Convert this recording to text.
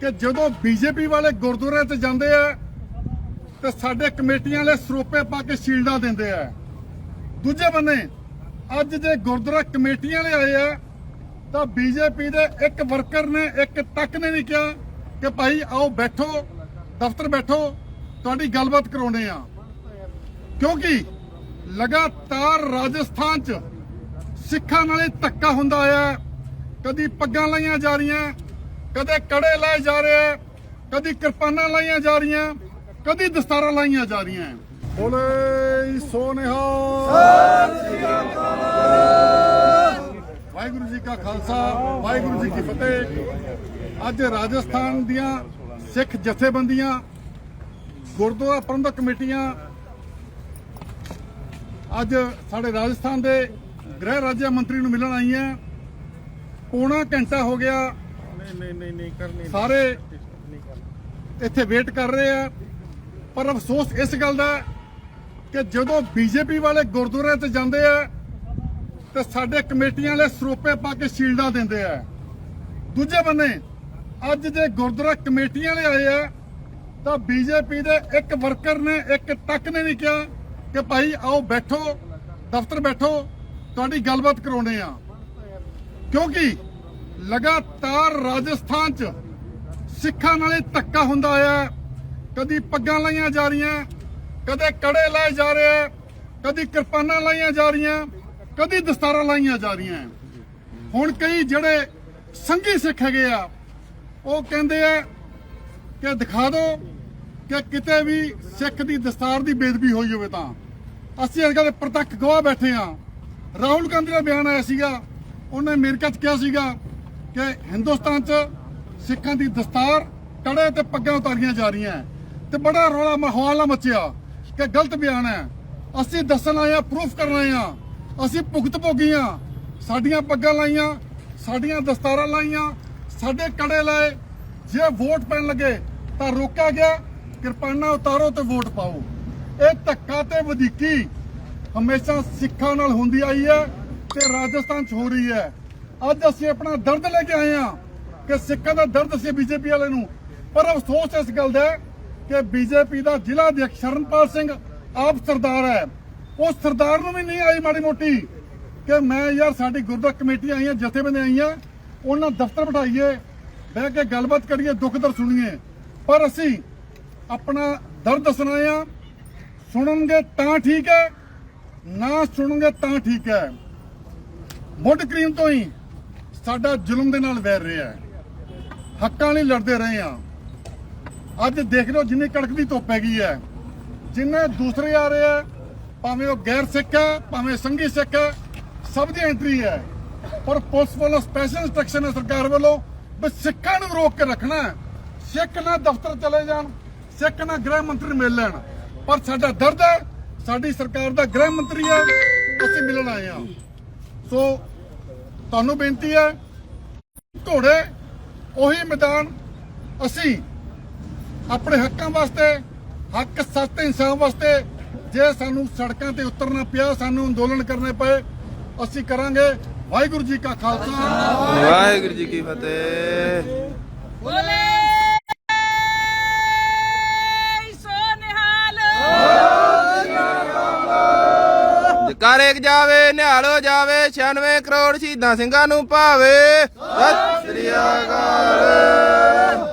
ਕਿ ਜਦੋਂ ਬੀਜੇਪੀ ਵਾਲੇ ਗੁਰਦੁਆਰੇ ਤੇ ਜਾਂਦੇ ਆ, ਤੇ ਸਾਡੇ ਕਮੇਟੀਆਂ ਵਾਲੇ ਸਰੋਪੇ ਪਾ ਕੇ ਸ਼ੀਲਡਾਂ ਦਿੰਦੇ ਆ। ਦੂਜੇ ਬੰਨੇ, ਅੱਜ ਜੇ ਗੁਰਦੁਆਰਾ ਕਮੇਟੀਆਂ ਵਾਲੇ ਆਏ ਆ, ਤਾਂ ਬੀਜੇਪੀ ਦੇ ਇੱਕ ਵਰਕਰ ਨੇ, ਇੱਕ ਤੱਕ ਨੇ ਨਹੀਂ ਕਿਹਾ ਕਿ ਭਾਈ ਆਓ ਬੈਠੋ, ਦਫ਼ਤਰ ਬੈਠੋ, ਤੁਹਾਡੀ ਗੱਲਬਾਤ ਕਰਾਉਣੇ ਆ। ਕਿਉਂਕਿ ਲਗਾਤਾਰ ਰਾਜਸਥਾਨ 'ਚ ਸਿੱਖਾਂ ਨਾਲ ਹੀ ਧੱਕਾ ਹੁੰਦਾ ਆਇਆ, ਕਦੀ ਪੱਗਾਂ ਲਾਈਆਂ ਜਾ ਰਹੀਆਂ ਕਦੇ ਕੜੇ ਲਾਏ ਜਾ ਰਹੇ ਆ, ਕਦੀ ਕਿਰਪਾਨਾਂ ਲਾਈਆਂ ਜਾ ਰਹੀਆਂ ਕਦੀ ਦਸਤਾਰਾਂ ਲਾਈਆਂ ਜਾ ਰਹੀਆਂ ਬੋਲੇ ਸੋ ਵਾਹਿਗੁਰੂ ਜੀ ਕਾ ਖਾਲਸਾ ਵਾਹਿਗੁਰੂ ਜੀ ਕੀ ਫਤਿਹ। ਅੱਜ ਰਾਜਸਥਾਨ ਦੀਆਂ ਸਿੱਖ ਜਥੇਬੰਦੀਆਂ ਗੁਰਦੁਆਰਾ ਪ੍ਰਬੰਧਕ ਕਮੇਟੀਆਂ ਅੱਜ ਸਾਡੇ ਰਾਜਸਥਾਨ ਦੇ ਗ੍ਰਹਿ ਰਾਜ ਮੰਤਰੀ ਨੂੰ ਮਿਲਣ ਆਈਆਂ। ਪੌਣਾ ਘੰਟਾ ਹੋ ਗਿਆ। ਨਹੀਂ ਨਹੀਂ ਨਹੀਂ ਨਹੀਂ ਕਰਨੀ ਸਾਰੇ ਇੱਥੇ ਵੇਟ ਕਰ ਰਹੇ ਆ। ਪਰ ਅਫਸੋਸ ਇਸ ਗੱਲ ਦਾ ਕਿ ਜਦੋਂ ਬੀਜੇਪੀ ਵਾਲੇ ਗੁਰਦੁਆਰੇ ਤੇ ਜਾਂਦੇ ਆ ਤੇ ਸਾਡੇ ਕਮੇਟੀਆਂ ਵਾਲੇ ਸਰੋਪੇ ਪਾ ਕੇ ਸ਼ੀਲਡਾਂ ਦਿੰਦੇ ਆ। ਦੂਜੇ ਬੰਨੇ ਅੱਜ ਜੇ ਗੁਰਦੁਆਰਾ ਕਮੇਟੀਆਂ ਵਾਲੇ ਆਏ ਆ ਤਾਂ ਬੀਜੇਪੀ ਦੇ ਇੱਕ ਵਰਕਰ ਨੇ ਇੱਕ ਤੱਕ ਨੇ ਨਹੀਂ ਕਿਹਾ ਕਿ ਭਾਈ ਆਓ ਬੈਠੋ ਦਫ਼ਤਰ ਬੈਠੋ ਤੁਹਾਡੀ ਗੱਲਬਾਤ ਕਰਾਉਣੇ ਆ। ਕਿਉਂਕਿ ਲਗਾਤਾਰ ਰਾਜਸਥਾਨ 'ਚ ਸਿੱਖਾਂ ਨਾਲ ਹੀ ਧੱਕਾ ਹੁੰਦਾ ਆਇਆ ਕਦੀ ਪੱਗਾਂ ਲਾਈਆਂ ਜਾ ਰਹੀਆਂ ਕਦੇ ਕੜੇ ਲਾਏ ਜਾ ਰਹੇ ਆ, ਕਦੀ ਕਿਰਪਾਨਾਂ ਲਾਈਆਂ ਜਾ ਰਹੀਆਂ ਕਦੀ ਦਸਤਾਰਾਂ ਲਾਈਆਂ ਜਾ ਰਹੀਆਂ ਹੁਣ ਕਈ ਜਿਹੜੇ ਸੰਗੀ ਸਿੱਖ ਹੈਗੇ ਆ ਉਹ ਕਹਿੰਦੇ ਆ ਕਿ ਦਿਖਾ ਦਿਓ ਕਿ ਕਿਤੇ ਵੀ ਸਿੱਖ ਦੀ ਦਸਤਾਰ ਦੀ ਬੇਦਬੀ ਹੋਈ ਹੋਵੇ ਤਾਂ। ਅਸੀਂ ਅੱਜ ਕੱਲ੍ਹ ਪ੍ਰਤੱਖ ਗਵਾਹ ਬੈਠੇ ਆ ਰਾਹੁਲ ਗਾਂਧੀ ਦਾ ਬਿਆਨ ਆਇਆ ਸੀਗਾ ਉਹਨੇ ਅਮਰੀਕਾ 'ਚ ਕਿਹਾ ਸੀਗਾ ਕਿ ਹਿੰਦੁਸਤਾਨ 'ਚ ਸਿੱਖਾਂ ਦੀ ਦਸਤਾਰ ਕੜੇ ਤੇ ਪੱਗਾਂ ਉਤਾਰੀਆਂ ਜਾ ਰਹੀਆਂ ਤੇ ਬੜਾ ਰੌਲਾ ਮਾਹੌਲ ਮਚਿਆ ਕਿ ਗਲਤ ਬਿਆਨ ਹੈ। ਅਸੀਂ ਦੱਸਣ ਆਏ ਆ ਪ੍ਰੂਫ ਕਰਨ ਆਏ ਆ ਅਸੀਂ ਭੁਗਤ ਭੋਗੀਆਂ ਸਾਡੀਆਂ ਪੱਗਾਂ ਲਾਈਆਂ, ਸਾਡੀਆਂ ਦਸਤਾਰਾਂ ਲਾਈਆਂ, ਸਾਡੇ ਕੜੇ ਲਾਏ। ਜੇ ਵੋਟ ਪੈਣ ਲੱਗੇ ਤਾਂ ਰੋਕਿਆ ਗਿਆ। ਕਿਰਪਾਨਾਂ ਉਤਾਰੋ ਤੇ ਵੋਟ ਪਾਓ। ਇਹ ਧੱਕਾ ਤੇ ਵਧੀਕੀ ਹਮੇਸ਼ਾ ਸਿੱਖਾਂ ਨਾਲ ਹੁੰਦੀ ਆਈ ਹੈ ਤੇ ਰਾਜਸਥਾਨ 'ਚ ਹੋ ਰਹੀ ਹੈ। ਅੱਜ ਅਸੀਂ ਆਪਣਾ ਦਰਦ ਲੈ ਕੇ ਆਏ ਹਾਂ ਕਿ ਸਿੱਖਾਂ ਦਾ ਦਰਦ ਸੀ ਬੀਜੇਪੀ ਵਾਲੇ ਨੂੰ। ਪਰ ਅਫਸੋਸ ਇਸ ਗੱਲ ਦਾ ਹੈ ਕਿ ਬੀਜੇਪੀ ਦਾ ਜ਼ਿਲ੍ਹਾ ਅਧਿਕਸ਼ ਸ਼ਰਨਪਾਲ ਸਿੰਘ ਆਪ ਸਰਦਾਰ ਹੈ। ਉਸ ਸਰਦਾਰ ਨੂੰ ਵੀ ਨਹੀਂ ਆਈ ਮਾੜੀ ਮੋਟੀ ਕਿ ਮੈਂ ਯਾਰ ਸਾਡੀ ਗੁਰਦੁਆਰਾ ਕਮੇਟੀ ਆਈਆਂ, ਜਥੇਬੰਦੀਆਂ ਆਈਆਂ, ਉਹਨਾਂ ਦਫ਼ਤਰ ਬਿਠਾਈਏ, ਬਹਿ ਕੇ ਗੱਲਬਾਤ ਕਰੀਏ, ਦੁੱਖ ਦਰ ਸੁਣੀਏ। ਪਰ ਅਸੀਂ ਆਪਣਾ ਦਰਦ ਦੱਸਣਾ ਆ ਸੁਣਨਗੇ ਤਾਂ ਠੀਕ ਹੈ, ਨਾ ਸੁਣਨਗੇ ਤਾਂ ਠੀਕ ਹੈ। ਮੁੱਢ ਕਰੀਮ ਤੋਂ ਹੀ ਸਾਡਾ ਜ਼ੁਲਮ ਦੇ ਨਾਲ ਵੈਰ ਰਿਹਾ ਹੈ। ਹੱਕਾਂ ਲਈ ਲੜਦੇ ਰਹੇ ਆ ਅੱਜ ਦੇਖ ਲਓ ਜਿੰਨੀ ਕੜਕ ਦੀ ਧੁੱਪ ਹੈਗੀ ਹੈ। ਜਿੰਨੇ ਦੂਸਰੇ ਆ ਰਹੇ ਆ ਭਾਵੇਂ ਉਹ ਗੈਰ ਸਿੱਖ ਹੈ, ਭਾਵੇਂ ਸੰਘੀ ਸਿੱਖ ਹੈ, ਸਭ ਦੀ ਐਂਟਰੀ ਹੈ। ਪਰ ਪੁਲਿਸ ਵੱਲੋਂ ਸਪੈਸ਼ਲ ਇੰਸਟਰਕਸ਼ਨ ਹੈ ਸਰਕਾਰ ਵੱਲੋਂ ਵੀ ਸਿੱਖਾਂ ਨੂੰ ਰੋਕ ਕੇ ਰੱਖਣਾ ਸਿੱਖ ਨਾ ਦਫ਼ਤਰ ਚਲੇ ਜਾਣ, ਸਿੱਖ ਨਾ ਗ੍ਰਹਿ ਮੰਤਰੀ ਮਿਲ ਲੈਣ। ਪਰ ਸਾਡਾ ਦਰਦ ਹੈ, ਸਾਡੀ ਸਰਕਾਰ ਦਾ ਗ੍ਰਹਿ ਮੰਤਰੀ ਹੈ, ਅਸੀਂ ਮਿਲਣ ਆਏ ਹਾਂ। ਸੋ ਤੁਹਾਨੂੰ ਬੇਨਤੀ ਹੈ ਘੋੜੇ ਉਹੀ ਮੈਦਾਨ ਅਸੀਂ ਆਪਣੇ ਹੱਕਾਂ ਵਾਸਤੇ ਹੱਕ ਸੱਚ ਤੇ ਇਨਸਾਫ ਵਾਸਤੇ ਜੇ ਸਾਨੂੰ ਸੜਕਾਂ ਤੇ ਉਤਰਨਾ ਪਿਆ ਸਾਨੂੰ ਅੰਦੋਲਨ ਕਰਨੇ ਪਏ ਅਸੀਂ ਕਰਾਂਗੇ ਵਾਹਿਗੁਰੂ ਜੀ ਕਾ ਖਾਲਸਾ। ਵਾਹਿਗੁਰੂ ਜੀ ਕੀ ਫਤਿਹ। ਬੋਲੇ। ਜਕਾਰੇ ਜਾਵੇ ਨਿਹਾਲੋ ਜਾਵੇ 96 ਕਰੋੜ ਸ਼ਹੀਦਾਂ ਸਿੰਘਾਂ ਨੂੰ ਭਾਵੇ। ਸਤਿ ਸ੍ਰੀ ਅਕਾਲ।